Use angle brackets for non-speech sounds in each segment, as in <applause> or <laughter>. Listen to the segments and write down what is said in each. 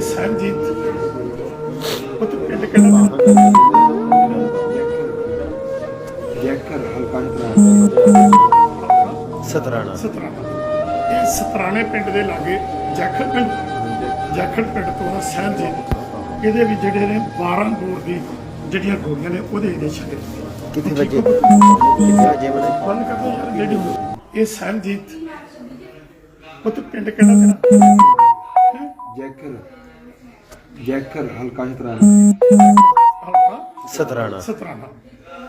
ਇਹ ਸਰਜੀਤ। ਉਹ ਤੇ ਪਿੰਡ ਕਿਹੜਾ ਜੈਕਰ ਹਲਕਾ ਜਿਹਾ ਸਤਰਾਣਾ। ਸਤਰਾਣਾ। ਇਹ ਸਤਰਾਣੇ ਪਿੰਡ ਦੇ ਲਾਗੇ ਜਾਖੜ ਪਿੰਡ ਜਾਖੜ ਪਿੰਡ ਤੋਂ ਆ ਸਰਜੀਤ। ਇਹਦੇ ਵੀ ਜਿਹੜੇ ਨੇ 12 ਬੋਰ ਦੀ ਜਿਹੜੀਆਂ ਗੋਲੀਆਂ ਨੇ ਉਹਦੇ ਇਹਦੇ ਛੱਡੇ। ਕਿੱਥੇ ਵਜੇ? ਕਿੱਥੇ ਵਜੇ ਬਣੇ? ਬੰਦ ਕਰਦੇ ਯਾਰ ਜਿਹੜੀ ਇਹ ਸਰਜੀਤ। ਉਹ ਤੇ ਪਿੰਡ ਕਿਹੜਾ ਤੇਰਾ? ਜੈਕਰ ਜੈਕਰ ਹਲਕਾ ਜਿਹਾ ਹਲਕਾ ਸਤਰਾਣਾ। ਸਤਰਾਣਾ।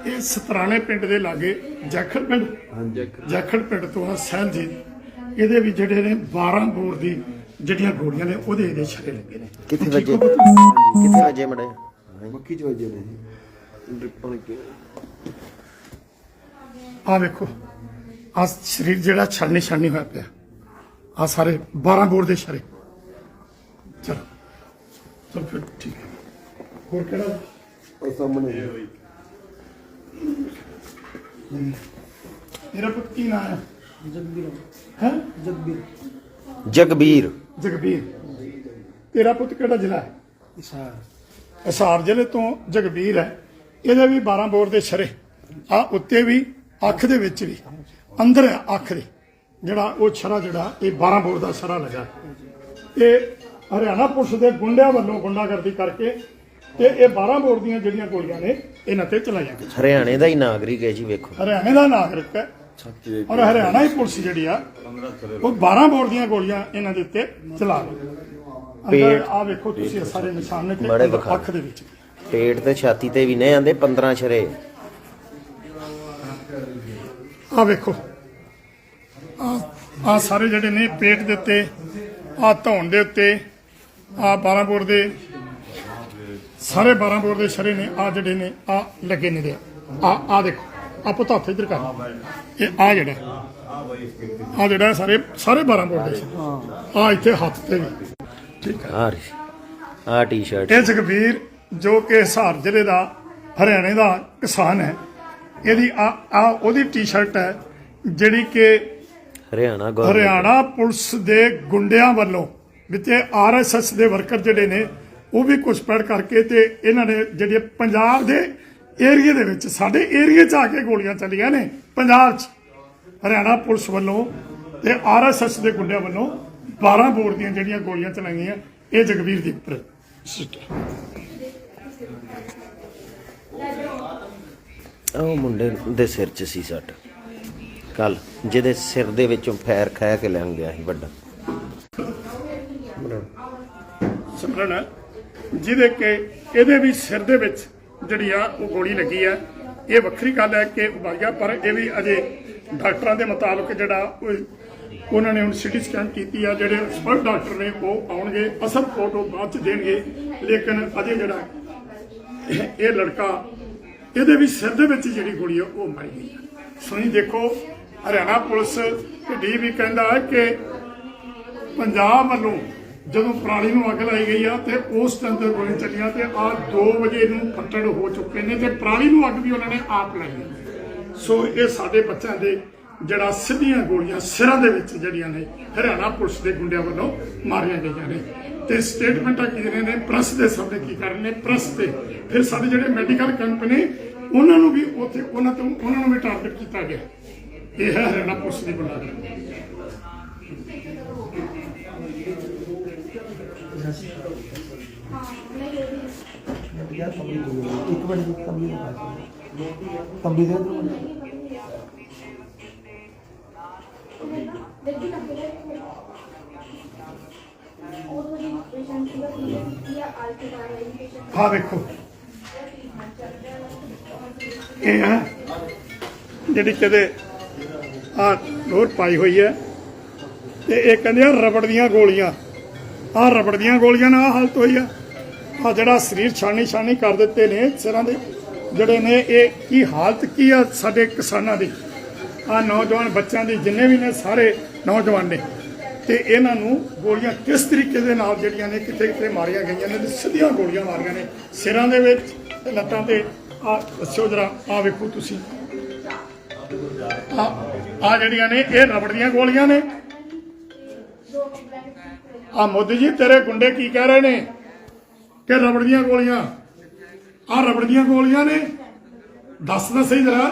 ਇਹ ਸਤਰਾਣੇ ਪਿੰਡ ਦੇ ਲਾਗੇ ਜਾਖੜ ਪਿੰਡ। ਹਾਂਜੀ ਜੈਕਰ ਜਾਖੜ ਪਿੰਡ ਤੋਂ ਆ ਸਹਿਲਜੀਤ ਇਹਦੇ ਵੀ ਜਿਹੜੇ ਨੇ 12 ਬੋਰ ਦੀ ਜਿਹੜੀਆਂ ਗੋਲੀਆਂ ਨੇ ਉਹਦੇ ਇਹਦੇ ਛੱਡੇ ਲੱਗੇ ਨੇ। ਕਿੱਥੇ ਵਜੇ? ਕਿੱਥੇ ਵਜੇ ਮੜੇ ਮੱਕੀ ਚ ਵਜੇ ਨੇ। ਡ੍ਰਿਪਾਂ ਕੇ। ਆ ਵੇਖੋ ਆ ਸਰੀਰ ਜਿਹੜਾ ਛਲਣੀ ਛਲਣੀ ਹੋਇਆ ਪਿਆ। ਆ ਸਾਰੇ 12 ਬੋਰ ਦੇ ਸ਼ਰੇ ਚਲੋ। ਚਲ ਫਿਰ ਠੀਕ ਹੈ। ਹੋਰ ਕਿਹੜਾ? ਉਹ ਸਾਹਮਣੇ ਮੇਰਾ ਪੁੱਤ ਕੀ ਨਾਮ ਹੈ? ਜਗਬੀਰ। ਹੈ? ਜਗਬੀਰ। ਜਗਬੀਰ। ਤੇਰਾ ਪੁੱਤ ਕਿਹੜਾ ਜ਼ਿਲ੍ਹਾ ਹੈ? ਹਿਸਾਰ। ਹਿਸਾਰ ਜ਼ਿਲ੍ਹੇ ਤੋਂ ਜਗਬੀਰ ਹੈ। ਇਹਦੇ ਵੀ 12 ਬੋਰ ਦੇ ਸ਼ਰੇ। ਆ ਉੱਤੇ ਵੀ ਅੱਖ ਦੇ ਵਿੱਚ ਵੀ। ਅੰਦਰ ਹੈ ਅੱਖ ਦੇ। ਜਿਹੜਾ ਉਹ ਛਰਾ ਜਿਹੜਾ ਇਹ 12 ਬੋਰ ਦਾ ਛਰਾ ਲੱਗਾ। ਇਹ ਹਰਿਆਣਾ ਪੁਲਿਸ ਦੇ ਗੁੰਡਿਆਂ ਵੱਲੋਂ ਗੁੰਡਾਗਰਦੀ ਕਰਕੇ ਤੇ ਇਹ 12 ਬੋਰ ਦੀਆਂ ਜਿਹੜੀਆਂ ਗੋਲੀਆਂ ਨੇ ਇਹਨਾਂ ਤੇ ਚਲਾਈਆਂ ਗਈਆਂ। ਹਰਿਆਣੇ ਦਾ ਹੀ ਨਾਗਰਿਕ ਹੈ ਜੀ ਵੇਖੋ। ਹਰਿਆਣੇ ਦਾ ਨਾਗਰਿਕ ਹੈ। ਔਰ ਹਰਿਆਣਾ ਹੀ ਪੁਲਿਸ ਜਿਹੜੀ ਆ ਉਹ 12 ਬੋਰ ਦੀਆਂ ਗੋਲੀਆਂ ਇਹਨਾਂ ਦੇ ਉੱਤੇ ਚਲਾ ਰਹੀ ਪੇਟ- ਆ ਵੇਖੋ ਤੁਸੀਂ ਸਾਰੇ ਨਿਸ਼ਾਨ ਨੇ। ਅੱਖ ਦੇ ਵਿੱਚ। ਪੇਟ ਤੇ ਛਾਤੀ ਤੇ ਵੀ ਨੇ ਆਂਦੇ 15 ਸ਼ਰੇ ਆ ਵੇਖੋ। ਆ ਆ ਸਾਰੇ ਜਿਹੜੇ ਨੇ ਪੇਟ ਦੇ ਉੱਤੇ ਆ ਧੌਣ ਦੇ ਉੱਤੇ ਆ 12 ਬੋਰ ਦੇ ਸਾਰੇ 12 ਬੋਰ ਦੇ ਸ਼ਰੇ ਨੇ ਆ ਜਿਹੜੇ ਨੇ ਆ ਲੱਗੇ ਨੇ ਦੇ ਆ ਆ ਦੇਖੋ ਆ ਪੁੱਤ ਹੱਥ ਇਧਰ ਕਰ। ਇਹ ਆ ਜਿਹੜਾ ਆ ਜਿਹੜਾ ਸਾਰੇ ਸਾਰੇ 12 ਬੋਰ ਦੇ ਆ ਇੱਥੇ ਹੱਥ ਤੇ ਵੀ। ਠੀਕ ਆ ਆ ਟੀ-ਸ਼ਰਟ ਇਹ ਜਗਵੀਰ ਜੋ ਕਿ ਹਿਸਾਰ ਜ਼ਿਲ੍ਹੇ ਦਾ ਹਰਿਆਣੇ ਦਾ ਕਿਸਾਨ ਹੈ। ਇਹਦੀ ਆ ਆ ਉਹਦੀ ਟੀ-ਸ਼ਰਟ ਹੈ ਜਿਹੜੀ ਕਿ ਹਰਿਆਣਾ ਹਰਿਆਣਾ ਪੁਲਿਸ ਦੇ ਗੁੰਡਿਆਂ ਵੱਲੋਂ ਵਿੱਚ ਆਰਐਸਐਸ ਦੇ ਵਰਕਰ ਜਿਹੜੇ ਨੇ, ਉਹ ਵੀ ਘੁਸਪੈਠ ਕਰਕੇ ਤੇ ਇਹਨਾਂ ਨੇ ਜਿਹੜੇ ਪੰਜਾਬ ਦੇ ਏਰੀਏ ਦੇ ਵਿੱਚ, ਸਾਡੇ ਏਰੀਏ 'ਚ ਆ ਕੇ ਗੋਲੀਆਂ ਚੱਲੀਆਂ ਨੇ, ਪੰਜਾਬ 'ਚ। ਹਰਿਆਣਾ ਪੁਲਿਸ ਵੱਲੋਂ ਤੇ ਆਰਐਸਐਸ ਦੇ ਗੁੰਡਿਆਂ ਵੱਲੋਂ 12 ਬੋਰ ਦੀਆਂ ਜਿਹੜੀਆਂ ਗੋਲੀਆਂ ਚਲਾਈਆਂ, ਇਹ ਜਗਵੀਰ ਦੀ ਉੱਪਰ ਉਹ ਮੁੰਡੇ ਦੇ ਸਿਰ 'ਚ ਸੀ ਸੱਟ। ਕੱਲ ਜਿਹਦੇ ਸਿਰ ਦੇ ਵਿੱਚੋਂ ਫੈਰ ਖਾ ਕੇ ਲੈਣ ਗਿਆ ਸੀ ਵੱਡਾ। ਸਿਮਰਨ ਹੈ, ਜਿਹਦੇ ਕਿ ਇਹਦੇ ਵੀ ਸਿਰ ਦੇ ਵਿੱਚ ਜਿਹੜੀ ਆ ਉਹ ਗੋਲੀ ਲੱਗੀ ਆ ਇਹ ਵੱਖਰੀ ਗੱਲ ਹੈ ਕਿ ਉਬਾਇਆ ਪਰ ਇਹ ਵੀ ਅਜੇ ਡਾਕਟਰਾਂ ਦੇ ਮੁਤਾਬਕ ਜਿਹੜਾ ਉਹਨਾਂ ਨੇ ਹੁਣ ਸਿਟੀ ਸਕੈਨ ਕੀਤੀ ਆ ਜਿਹੜੇ ਐਕਸਪਰਟ ਡਾਕਟਰ ਨੇ ਉਹ ਆਉਣਗੇ ਅਸਲ ਫੋਟੋ ਬਾਅਦ ਚ ਦੇਣਗੇ। ਲੇਕਿਨ ਅਜੇ ਜਿਹੜਾ ਇਹ- ਲੜਕਾ ਇਹਦੇ ਵੀ ਸਿਰ ਦੇ ਵਿੱਚ ਜਿਹੜੀ ਗੋਲੀ ਆ ਉਹ ਮਾਰੀ ਗਈ। ਆ ਸੁਣੀ ਦੇਖੋ ਹਰਿਆਣਾ ਪੁਲਿਸ ਡੀ ਵੀ ਕਹਿੰਦਾ ਹੈ ਕਿ ਪੰਜਾਬ ਵੱਲੋਂ ਜਦੋਂ ਪਰਾਲੀ ਨੂੰ ਅੱਗ ਲਾਈ ਗਈ ਆ ਤੇ ਉਸ ਟਾਈਮ ਤੇ ਗੋਲੀਆਂ ਚੱਲੀਆਂ ਤੇ ਆ 2 ਵਜੇ ਨੂੰ ਫੱਟੜ ਹੋ ਚੁੱਕੇ ਨੇ ਤੇ ਪਰਾਲੀ ਨੂੰ ਅੱਗ ਵੀ ਉਹਨਾਂ ਨੇ ਆਪ ਲਾਈ ਸੋ ਇਹ ਸਾਡੇ ਬੱਚਿਆਂ ਦੇ ਜਿਹੜਾ ਸਿੱਧੀਆਂ ਗੋਲੀਆਂ ਸਿਰਾਂ ਦੇ ਵਿੱਚ ਜਿਹੜੀਆਂ ਨੇ ਹਰਿਆਣਾ ਪੁਲਿਸ ਦੇ ਗੁੰਡਿਆਂ ਵੱਲੋਂ ਮਾਰੀਆਂ ਗਈਆਂ ਨੇ। ਤੇ ਸਟੇਟਮੈਂਟਾਂ ਕੀ ਨੇ, ਪ੍ਰੈਸ ਦੇ ਸਾਹਮਣੇ ਕੀ ਕਰ ਰਹੇ ਨੇ, ਪ੍ਰੈਸ ਤੇ ਫਿਰ ਸਾਡੇ ਜਿਹੜੇ ਮੈਡੀਕਲ ਕੈਂਪ ਨੇ, ਉਹਨਾਂ ਨੂੰ ਵੀ ਉੱਥੇ ਉਹਨਾਂ ਤੋਂ, ਉਹਨਾਂ ਨੂੰ ਵੀ ਟਾਰਗੇਟ ਕੀਤਾ ਗਿਆ। ਇਹ ਹੈ ਹਰਿਆਣਾ ਪੁਲਿਸ ਦੀ ਗੁੰਡਾਗਰਦੀ ਇੱਕ ਮਿੰਟ ਦੀ ਕੰਬੀ ਦੇ। ਕੰਬੀ ਦੇ ਦੋ ਆ ਵੇਖੋ। ਇਹ ਹੈ, ਜਿਹੜੀ ਕਦੇ ਆ ਲੋਰ ਪਾਈ ਹੋਈ ਹੈ, ਤੇ ਇਹ ਕਹਿੰਦੇ ਆ ਰਬੜ ਦੀਆਂ ਗੋਲੀਆਂ। ਆ ਰਬੜ ਦੀਆਂ ਗੋਲੀਆਂ ਨਾਲ ਆਹ ਹਾਲਤ ਹੋਈ ਆ। ਆ ਜਿਹੜਾ ਸਰੀਰ ਛਾਣੀ ਛਾਣੀ ਕਰ ਦਿੱਤੇ ਨੇ ਸਿਰਾਂ ਦੇ, ਜਿਹੜੇ ਨੇ ਇਹ ਕੀ ਹਾਲਤ, ਕੀ ਆ ਸਾਡੇ ਕਿਸਾਨਾਂ ਦੀ? ਆ ਨੌਜਵਾਨ ਬੱਚਿਆਂ ਦੀ ਜਿੰਨੇ ਵੀ ਨੇ ਸਾਰੇ ਨੌਜਵਾਨ ਨੇ। ਤੇ ਇਹਨਾਂ ਨੂੰ ਗੋਲੀਆਂ ਕਿਸ ਤਰੀਕੇ ਦੇ ਨਾਲ ਜਿਹੜੀਆਂ ਨੇ ਕਿਤੇ ਕਿਤੇ ਮਾਰੀਆਂ ਗਈਆਂ ਨੇ, ਸਿੱਧੀਆਂ ਗੋਲੀਆਂ ਮਾਰੀਆਂ ਨੇ ਸਿਰਾਂ ਦੇ ਵਿੱਚ ਲੱਤਾਂ ਤੇ। ਆ ਦੱਸਿਓ ਜਰਾ ਆ ਵੇਖੋ ਤੁਸੀਂ। ਆ ਆ ਜਿਹੜੀਆਂ ਨੇ, ਇਹ ਰਬੜ ਦੀਆਂ ਗੋਲੀਆਂ ਨੇ। ਆ ਮੋਦੀ ਜੀ, ਤੇਰੇ ਗੁੰਡੇ ਕੀ ਕਹਿ ਰਹੇ ਨੇ? ਕਿ ਰਬੜ ਦੀਆਂ ਗੋਲੀਆਂ। ਆ ਰਬੜ ਦੀਆਂ ਗੋਲੀਆਂ ਨੇ। ਦੱਸ ਤਾਂ ਸਹੀ ਜਰਾ।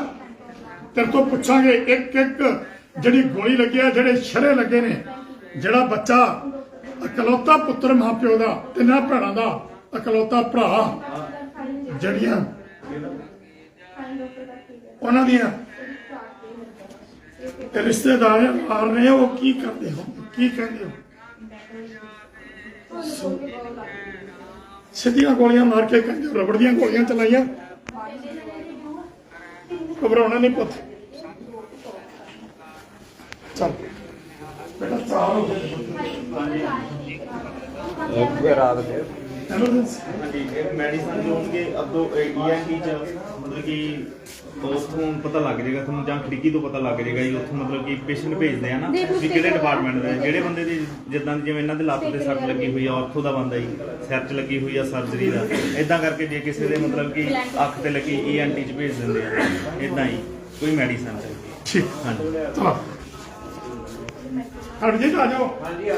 ਤੇਰੇ ਤੋਂ ਪੁੱਛਾਂਗੇ ਇੱਕ ਇੱਕ ਜਿਹੜੀ ਗੋਲੀ ਲੱਗੀ ਆ, ਜਿਹੜੇ ਸ਼ਰੇ ਲੱਗੇ ਨੇ, ਜਿਹੜਾ ਬੱਚਾ ਇਕਲੌਤਾ ਪੁੱਤਰ ਮਾਪਿਓ ਦਾ ਤਿੰਨਾਂ ਭੈਣਾਂ ਦਾ, ਇਕਲੌਤਾ ਭਰਾ, ਜਿਹੜੀਆਂ ਉਹਨਾਂ ਦੀਆਂ ਰਿਸ਼ਤੇਦਾਰ ਨੇ ਉਹ ਕੀ ਕਰਦੇ ਹੋ? ਕੀ ਕਹਿੰਦੇ ਹੋ? ਸਿੱਧੀਆਂ ਗੋਲੀਆਂ ਮਾਰ ਕੇ ਹੋ, ਰਬੜ ਦੀਆਂ ਗੋਲੀਆਂ ਚਲਾਈਆਂ। ਘਬਰਾਉਣਾ ਨਹੀਂ ਪੁੱਤ। ਚੱਲ। ਬੇਟਾ ਚਾਹ ਹੋ ਗਿਆ ਐਮਰਜੈਂਸੀ ਹਾਂਜੀ ਇਹ ਮੈਡੀਸਨ ਦੋਗੇ ਅੱਧੋ ਈਐਨਟੀ ਚ ਮਤਲਬ ਕਿ ਉੱਥੋਂ ਪਤਾ ਲੱਗ ਜਾਏਗਾ ਤੁਹਾਨੂੰ ਜਾਂ ਖਿੜਕੀ ਤੋਂ ਪਤਾ ਲੱਗ ਜਾਏਗਾ ਜੀ ਉੱਥੋਂ ਮਤਲਬ ਕਿ ਪੇਸ਼ੈਂਟ ਭੇਜਦੇ ਆ ਨਾ ਵੀ ਕਿਹੜੇ ਡਿਪਾਰਟਮੈਂਟ ਦੇ ਜਿਹੜੇ ਬੰਦੇ ਦੀ ਜਿੱਦਾਂ ਦੀ ਜਿਵੇਂ ਇਹਨਾਂ ਦੇ ਲੱਤ ਤੇ ਸੱਟ ਲੱਗੀ ਹੋਈ ਆ ਆਰਥੋ ਦਾ ਬੰਦਾ ਜੀ ਸਿਰ 'ਚ ਲੱਗੀ ਹੋਈ ਆ ਸਰਜਰੀ ਦਾ ਇਦਾਂ ਕਰਕੇ ਜੇ ਕਿਸੇ ਦੇ ਮਤਲਬ ਕਿ ਅੱਖ ਤੇ ਲੱਗੀ ਈਐਨਟੀ ਚ ਭੇਜ ਦਿੰਦੇ ਆ ਇਦਾਂ ਹੀ ਕੋਈ ਮੈਡੀਸਨ ਚਾਹੀਦੀ ਠੀਕ। ਹਾਂਜੀ। ਚਲੋ। ਹਟ ਜੀ ਆ ਜਾਓ। ਹਾਂਜੀ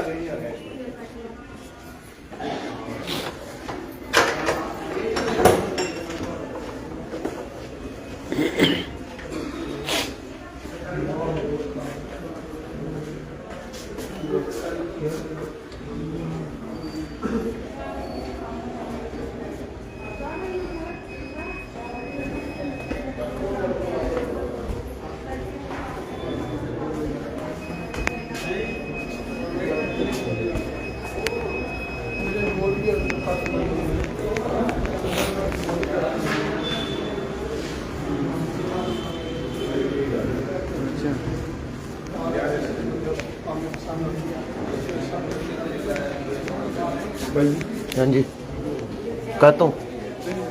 ਕਾਤੋਂ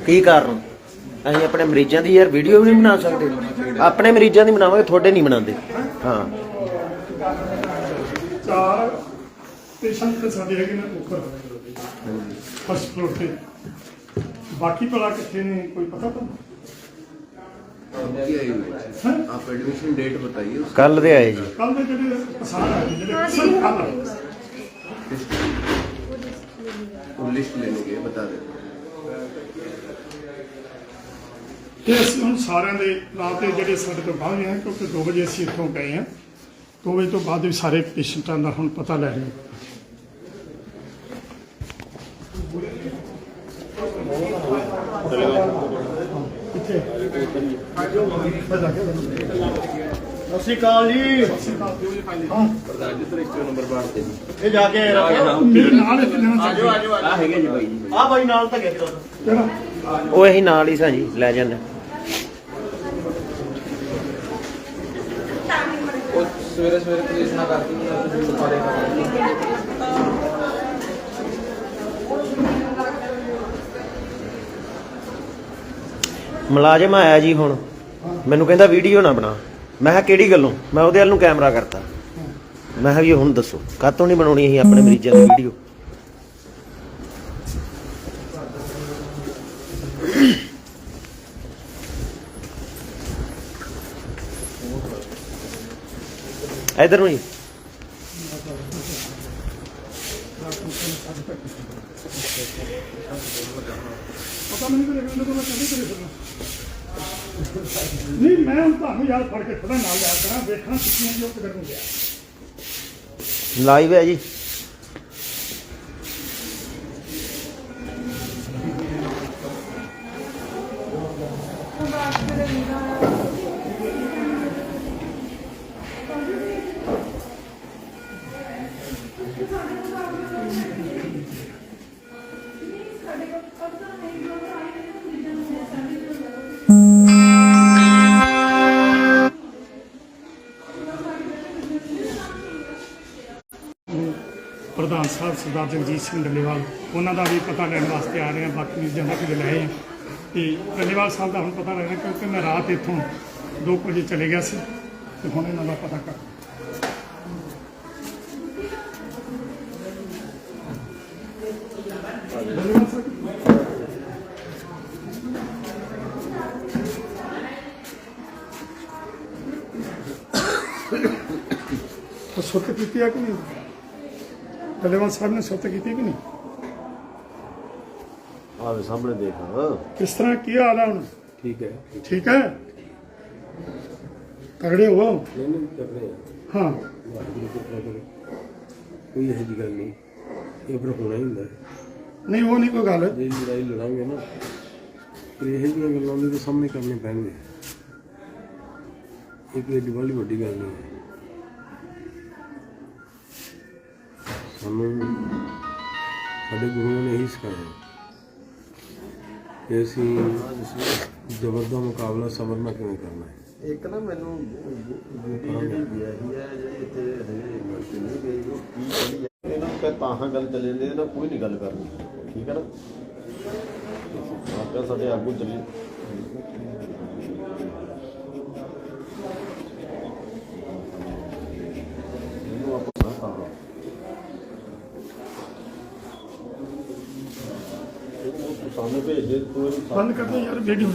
ਕੀ ਕਾਰਨ? ਅਸੀਂ ਆਪਣੇ ਮਰੀਜ਼ਾਂ ਦੀ ਯਾਰ ਵੀਡੀਓ ਵੀ ਨਹੀਂ ਬਣਾ ਸਕਦੇ। ਆਪਣੇ ਮਰੀਜ਼ਾਂ ਦੀ ਬਣਾਵਾਂਗੇ ਤੁਹਾਡੇ ਨਹੀਂ ਬਣਾਉਂਦੇ। ਹਾਂ। ਚਾਰ ਪੇਸ਼ੈਂਟ ਸਾਡੇ ਹੈਗੇ ਨੇ ਉੱਪਰ। ਫਸਟ ਫਲੋਰ ਤੇ। ਬਾਕੀ ਭਲਾ ਕਿੱਥੇ ਨੇ ਕੋਈ ਪਤਾ ਤੁਹਾਨੂੰ? ਹੈਂ? आप एडमिशन डेट बताइए ਕੱਲ ਦੇ ਆਏ ਜੀ ਕੱਲ ਦੇ ਜਿਹੜੇ ਕਿਸਾਨ ਆਏ ਜਿਹੜੇ ਕਿਸਾਨ ਕੱਲ लिस्ट लेने के बता देते ਤੇ ਅਸੀਂ ਹੁਣ ਸਾਰਿਆਂ ਦੇ ਰਾਤ ਦੇ ਜਿਹੜੇ ਸਾਡੇ ਤੋਂ ਬਾਹਰ ਹੈ ਕਿਉਂਕਿ 2 ਵਜੇ ਅਸੀਂ ਇੱਥੋਂ ਗਏ ਹਾਂ 2 ਵਜੇ ਤੋਂ ਬਾਅਦ ਵੀ ਸਾਰੇ ਪੇਸ਼ੈਂਟਾਂ ਦਾ ਹੁਣ ਪਤਾ ਲੈ ਰਹੇ ਹਾਂ ਅਸੀਂ ਕਾਲ ਜੀ। ਇਹ ਜਾ ਕੇ ਰੱਖ ਮੇਰੇ ਨਾਲ ਇੱਥੇ ਲੈਣਾ ਆਜੋ ਆਜੋ ਆ ਹੈਗੇ ਜੀ ਬਾਈ ਜੀ। ਆ ਬਾਈ ਨਾਲ ਤਾਂ ਗਿਆ ਚਲੋ ਉਹ ਇਹੀ ਨਾਲ ਹੀ ਸਾਂ ਜੀ ਲੈ ਜਾਂਦੇ। ਉਹ ਸਵੇਰੇ ਸਵੇਰੇ ਪੁਲਿਸ ਨਾ ਕਰਦੀ ਨਾ ਤੁਸੀਂ ਸਾਰੇ ਮੁਲਾਜ਼ਮ ਆਇਆ ਜੀ ਹੁਣ। ਮੈਨੂੰ ਕਹਿੰਦਾ ਵੀਡੀਓ ਨਾ ਬਣਾ। ਮੈਂ ਕਿਹਾ, ਕਿਹੜੀ ਗੱਲੋਂ? ਮੈਂ ਉਹਦੇ ਵੱਲ ਨੂੰ ਕੈਮਰਾ ਕਰਤਾ। ਮੈਂ ਕਿਹਾ ਵੀ ਹੁਣ ਦੱਸੋ ਕਾਤੋਂ ਨਹੀਂ ਬਣਾਉਣੀ ਅਸੀਂ ਆਪਣੇ ਮਰੀਜ਼ਾਂ ਦੀ ਵੀਡੀਓ? ਇਧਰ ਨੂੰ ਜੀ। ਪਤਾ ਮੈਨੂੰ ਕਿ ਰਵਿੰਦਰ ਤੋਂ ਮੈਂ ਕਦੇ ਕਰੇ ਫਿਰਨਾ ਨਹੀਂ ਮੈਂ ਹੁਣ ਤੁਹਾਨੂੰ ਯਾਰ ਫੜ ਕੇ ਥੋੜਾ ਨਾਲ ਲਿਆ ਕਰਾਂ ਵੇਖਣਾ ਕਿੱਥੀਆਂ ਜੋ ਕਿਧਰ ਨੂੰ ਗਿਆ। ਲਾਈਵ ਹੈ ਜੀ। ਸਾਹਿਬ ਸਰਦਾਰ ਜਗਜੀਤ ਸਿੰਘ ਡੱਲੇਵਾਲ, ਉਹਨਾਂ ਦਾ ਵੀ ਪਤਾ ਲੈਣ ਵਾਸਤੇ ਆ ਰਹੇ ਹਾਂ, ਬਾਕੀ ਵੀ ਜਨਤਾ ਕਿ ਲਏ ਆ ਤੇ ਡੱਲੇਵਾਲ ਸਾਹਿਬ ਦਾ ਹੁਣ ਪਤਾ ਲੱਗਣਾ ਕਿਉਂਕਿ ਮੈਂ ਰਾਤ ਇੱਥੋਂ 2 ਵਜੇ ਚਲੇ ਗਿਆ ਸੀ ਤੇ ਹੁਣ ਇਹਨਾਂ ਦਾ ਪਤਾ ਕਰ <coughs> ਸੁੱਤ ਪੀਤੀ ਆ ਕਿ ਨਹੀਂ? ਡੱਲੇਵਾਲ ਸਾਹਿਬ ਨੇ ਸੁੱਤ ਕੀਤੀ ਕਿ ਨਹੀਂ? ਆਵੇ ਸਾਹਮਣੇ ਦੇਖ ਕਿਸ ਤਰ੍ਹਾਂ ਕੀ ਹਾਲ ਆ ਹੁਣ? ਠੀਕ ਹੈ। ਠੀਕ ਹੈ? ਤਗੜੇ ਹੋ। ਨਹੀਂ ਨਹੀਂ ਤਕੜੇ ਹਾਂ। ਵਾਹਿਗੁਰੂ ਦੀ ਕਿਰਪਾ ਕਰੋ। ਕੋਈ ਇਹੋ ਜਿਹੀ ਗੱਲ ਨਹੀਂ। ਇਹ ਪਰ ਹੋਣਾ ਹੀ ਹੁੰਦਾ। ਹੈ। ਨਹੀਂ ਉਹ ਨਹੀਂ ਕੋਈ ਗੱਲ। ਜੇ ਲੜਾਈ ਲੜਾਂਗੇ ਨਾ ਫਿਰ ਇਹੋ ਜਿਹੀਆਂ ਗੱਲਾਂ ਦੇ ਸਾਹਮਣੇ ਕਰਨੇ ਪੈਣਗੇ ਇਹ ਕੋਈ ਬੜੀ ਵੱਡੀ ਗੱਲ ਨਹੀਂ ਹੈ। ਸਾਨੂੰ ਸਾਡੇ ਗੁਰੂਆਂ ਨੇ ਇਹੀ ਸਿਖਾਇਆ ਕਿ ਅਸੀਂ ਜ਼ਬਰ ਦਾ ਮੁਕਾਬਲਾ ਸਬਰ ਨਾਲ ਕਿਵੇਂ ਕਰਨਾ ਹੈ। ਇੱਕ ਨਾ ਮੈਨੂੰ ਜਿਹੜੀ ਵਿਆਹੀ ਹੈ, ਜਿਹੜੀ ਇੱਥੇ ਹਜੇ ਨਹੀਂ ਗਈ, ਉਹ ਕੀ ਕਹਿੰਦੀ ਹੈ? ਇਹਨਾਂ ਨੂੰ ਤਾਹਾਂ ਗੱਲ ਚੱਲੇ ਜਾਂਦੇ ਇਹਨਾਂ ਕੋਈ ਨਹੀਂ ਗੱਲ ਕਰਨੀ। ਠੀਕ ਹੈ ਨਾ? ਆਪਕਾ ਸਾਡੇ ਆਗੂ ਚੱਲੀ ਇਹਨੂੰ ਆਪਾਂ ਨਾ ਤਾਹਾਂ ਇਹਨੂੰ ਭੇਜ ਦੇ ਤੂੰ ਇਹਨੂੰ ਬੰਦ ਕਰ ਦੇ ਯਾਰ ਵੀਡੀਓ